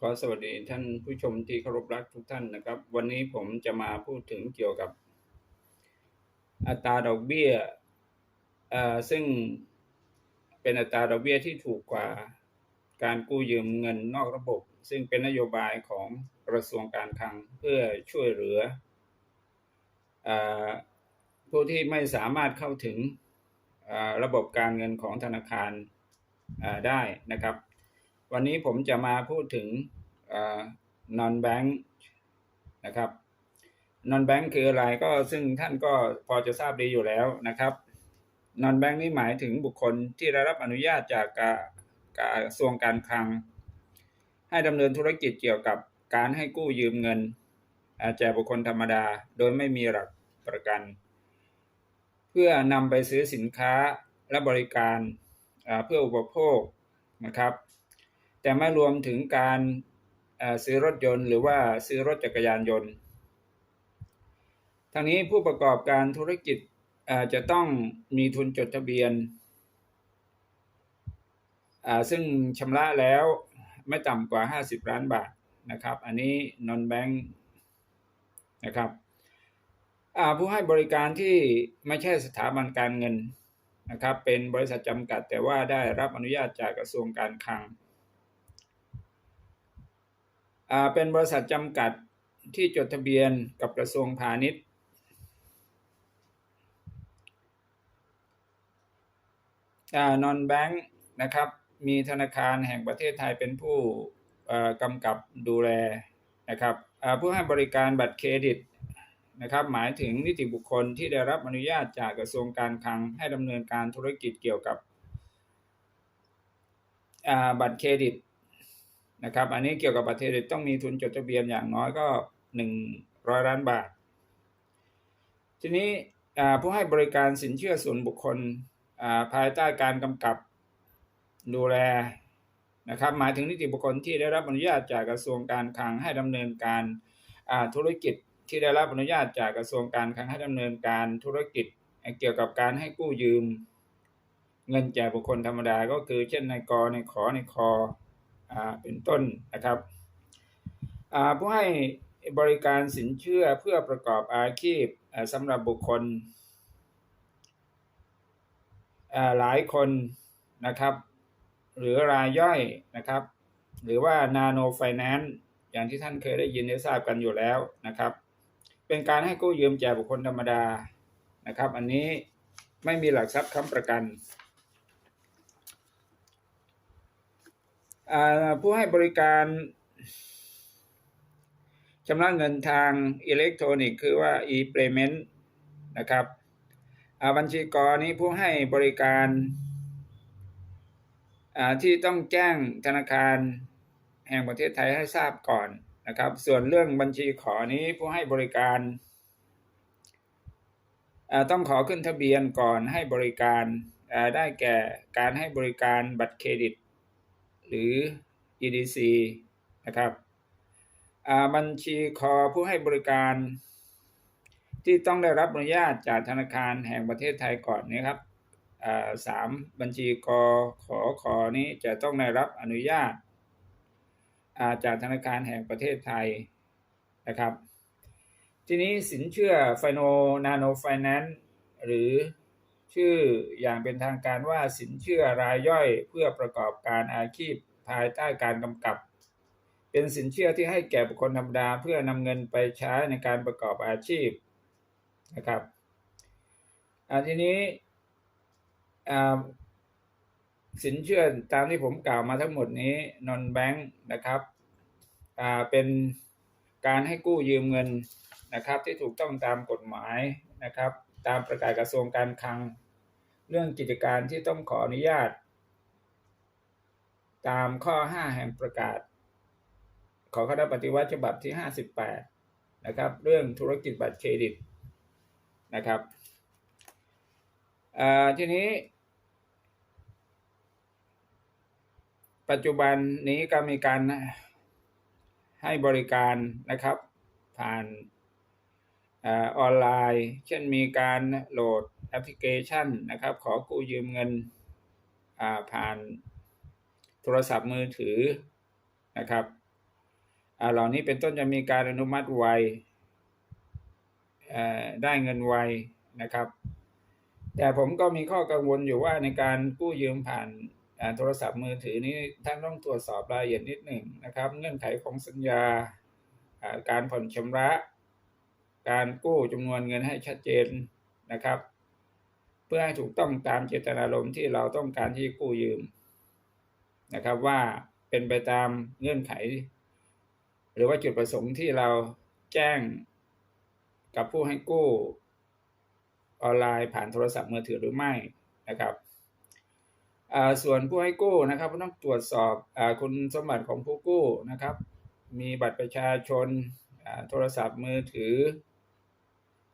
ขอสวัสดีท่านผู้ชมที่เคารพรักทุกท่านนะครับ วันนี้ผมจะมาพูดถึงเกี่ยวกับ อัตราดอกเบี้ยอ่าซึ่งเป็นอัตราดอกเบี้ยที่ถูกกว่าการกู้ยืมเงินนอกระบบ ซึ่งเป็นนโยบายของกระทรวงการคลังเพื่อช่วยเหลืออาผู้ที่ไม่สามารถเข้าถึงอ่าระบบการเงินของธนาคารอ่าได้นะครับ วันนี้ผมจะมาพูดถึง non bank นะครับ non bank คืออะไรก็ซึ่งท่านก็พอจะทราบดีอยู่แล้วนะครับ non bank นี่หมายถึงบุคคลที่ได้รับอนุญาตจากกระทรวงการคลัง ให้ดำเนินธุรกิจเกี่ยวกับการให้กู้ยืมเงินอ่ากบุคคลธรรมดาโดยไม่มีหลักประกัน เพื่อนำไปซื้อสินค้าและบริการเพื่ออุปโภคนะครับ แต่ไม่รวมถึงการซื้อรถยนต์ หรือว่าซื้อรถจักรยานยนต์ ทั้งนี้ผู้ประกอบการธุรกิจจะต้องมีทุนจดทะเบียน ซึ่งชำระแล้วไม่ต่ำกว่า 50 ล้านบาทนะครับ อันนี้ non bank นะครับผู้ให้บริการที่ไม่ใช่สถาบันการเงินนะครับ เป็นบริษัทจำกัดแต่ว่าได้รับอนุญาตจากกระทรวงการคลัง เป็นบริษัทจำกัดที่จดทะเบียนกับกระทรวงพาณิชย์ นอ่า non bank นะครับ มีธนาคารแห่งประเทศไทยเป็นผู้กำกับดูแลนะครับผู้ให้บริการบัตรเครดิตนะครับ หมายถึงนิติบุคคลที่ได้รับอนุญาตจากกระทรวงการคลังให้ดำเนินการธุรกิจเกี่ยวกับบัตรเครดิต นะครับ อันนี้เกี่ยวกับบัตรเครดิตต้องมีทุนจดทะเบียนอย่างน้อยก็หนึ่งร้อยล้านบาท ทีนี้ผู้ให้บริการสินเชื่อส่วนบุคคลภายใต้การกำกับดูแลนะครับหมายถึงนิติบุคคลที่ได้รับอนุญาตจากกระทรวงการคลังให้ดำเนินการธุรกิจที่ได้รับอนุญาตจากกระทรวงการคลังให้ดำเนินการธุรกิจเกี่ยวกับการให้กู้ยืม เงินแก่บุคคลธรรมดาก็คือเช่นในกในขอในคอ เป็นต้นนะครับผู้ให้บริการสินเชื่อเพื่อประกอบอาชีพสำหรับบุคคลหลายคนนะครับ หรือรายย่อยนะครับ หรือว่า Nano Finance อย่างที่ท่านเคยได้ยินได้ทราบกันอยู่แล้วนะครับ เป็นการให้กู้ยืมแก่บุคคลธรรมดานะครับ อันนี้ไม่มีหลักทรัพย์ค้ำประกัน อ่า ผู้ให้บริการชำระเงินทางอิเล็กทรอนิกส์คือว่า e-payment นะครับบัญชีกรนี้ผู้ให้บริการที่ต้องแจ้งธนาคารแห่งประเทศไทยให้ทราบก่อนนะครับ ส่วนเรื่องบัญชีขอนี้ผู้ให้บริการต้องขอขึ้นทะเบียนก่อนให้บริการได้แก่การให้บริการบัตรเครดิต หรือ EDC นะครับอ่าบัญชีคอผู้ให้บริการ ที่ต้องได้รับอนุญาตจากธนาคารแห่งประเทศไทยก่อนนะครับอ่าสามบัญชีกอขอขอนี้จะต้องได้รับอนุญาตอ่าจากธนาคารแห่งประเทศไทยนะครับ ทีนี้สินเชื่อไฟโนนาโนไฟแนนซ์หรือ ชื่ออย่างเป็นทางการว่าสินเชื่อรายย่อยเพื่อประกอบการอาชีพภายใต้การกำกับ เป็นสินเชื่อที่ให้แก่บุคคลธรรมดาเพื่อนำเงินไปใช้ในการประกอบอาชีพนะครับอทีนี้สินเชื่อตามที่ผมกล่าวมาทั้งหมดนี้นอนแบงค์นะครับเป็นการให้กู้ยืมเงินนะครับที่ถูกต้องตามกฎหมายนะครับ ตามประกาศกระทรวงการคลัง เรื่องกิจการที่ต้องขออนุญาต ตามข้อ 5 แห่งประกาศ ขอคณะปฏิวัติฉบับที่ 58 นะครับ เรื่องธุรกิจบัตรเครดิตนะครับทีนี้ ปัจจุบันนี้ก็มีการให้บริการนะครับ ผ่านออนไลน์ เช่นมีการโหลด แอปพลิเคชันนะครับ ขอกู้ยืมเงินผ่านโทรศัพท์มือถือนะครับเหล่านี้เป็นต้นจะมีการอนุมัติไวได้เงินไวนะครับ แต่ผมก็มีข้อกังวลอยู่ว่าในการกู้ยืมผ่านโทรศัพท์มือถือนี้ท่านต้องตรวจสอบรายละเอียดนิดหนึ่งนะครับ เงื่อนไขของสัญญาการผ่อนชำระ การกู้จำนวนเงินให้ชัดเจนนะครับ เพื่อให้ถูกต้องตามเจตนารมณ์ที่เราต้องการที่กู้ยืมนะครับว่าเป็นไปตามเงื่อนไข หรือว่าจุดประสงค์ที่เราแจ้งกับผู้ให้กู้ออนไลน์ผ่านโทรศัพท์มือถือหรือไม่นะครับอ่าส่วนผู้ให้กู้นะครับต้องตรวจสอบอาคุณสมบัติของผู้กู้นะครับ มีบัตรประชาชนโทรศัพท์มือถือ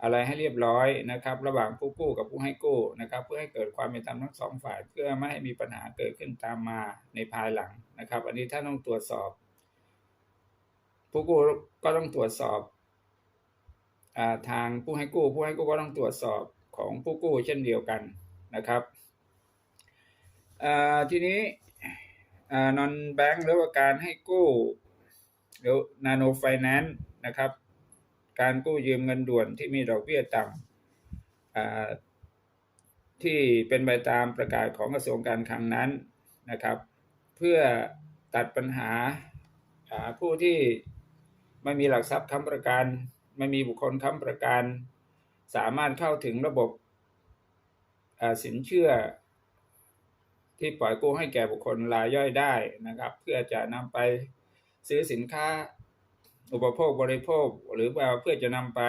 อะไรให้เรียบร้อยนะครับ ระหว่างผู้กู้กับผู้ให้กู้นะครับ เพื่อให้เกิดความเป็นธรรมทั้งสองฝ่าย เพื่อไม่ให้มีปัญหาเกิดขึ้นตามมาในภายหลังนะครับ อันนี้ท่านต้องตรวจสอบ ผู้กู้ก็ต้องตรวจสอบอทางผู้ให้กู้ ผู้ให้กู้ก็ต้องตรวจสอบของผู้กู้เช่นเดียวกันนะครับทีนี้นอนแบงค์หรือว่าการให้กู้หรือนาโนไฟแนนซ์นะครับ การกู้ยืมเงินด่วนที่มีดอกเบี้ยต่ำที่เป็นไปตามประกาศของกระทรวงการคลังนั้นนะครับ เพื่อตัดปัญหาผู้ที่ไม่มีหลักทรัพย์ค้ำประกันไม่มีบุคคลค้ำประกัน สามารถเข้าถึงระบบสินเชื่อ ที่ปล่อยกู้ให้แก่บุคคลรายย่อยได้นะครับ เพื่อจะนำไปซื้อสินค้า อุปโภคบริโภคหรือว่าเพื่อจะนำไป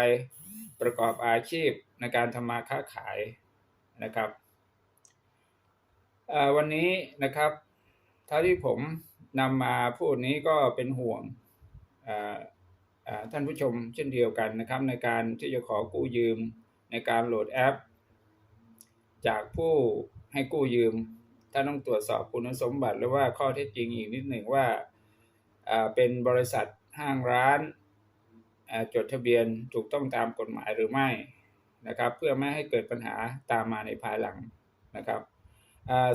ประกอบอาชีพในการทำมาค้าขายนะครับวันนี้นะครับเท่าที่ผมนำมาพูดนี้ก็เป็นห่วงท่านผู้ชมเช่นเดียวกันนะครับ ในการที่จะขอกู้ยืมในการโหลดแอป จากผู้ให้กู้ยืมท่านต้องตรวจสอบคุณสมบัติหรือว่าข้อเท็จจริงอีกนิดหนึ่งว่าเป็นบริษัท ห้างร้านจดทะเบียนถูกต้องตามกฎหมายหรือไม่นะครับ เพื่อไม่ให้เกิดปัญหาตามมาในภายหลังนะครับ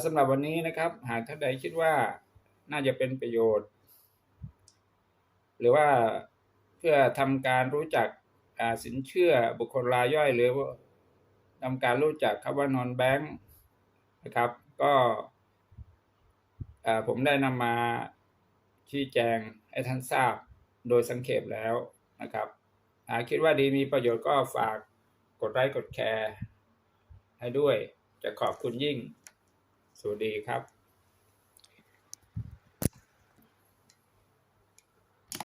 สำหรับวันนี้นะครับ หากท่านใดคิดว่าน่าจะเป็นประโยชน์ หรือว่าเพื่อทำการรู้จักสินเชื่อบุคคลรายย่อยหรือว่าทำการรู้จักคำว่านอนแบงค์นะครับ ก็ผมได้นำมาชี้แจงให้ท่านทราบ โดยสังเขปแล้วนะครับหากคิดว่าดีมีประโยชน์ก็ฝากกดไลค์กดแชร์ให้ด้วยจะขอบคุณยิ่ง สวัสดีครับ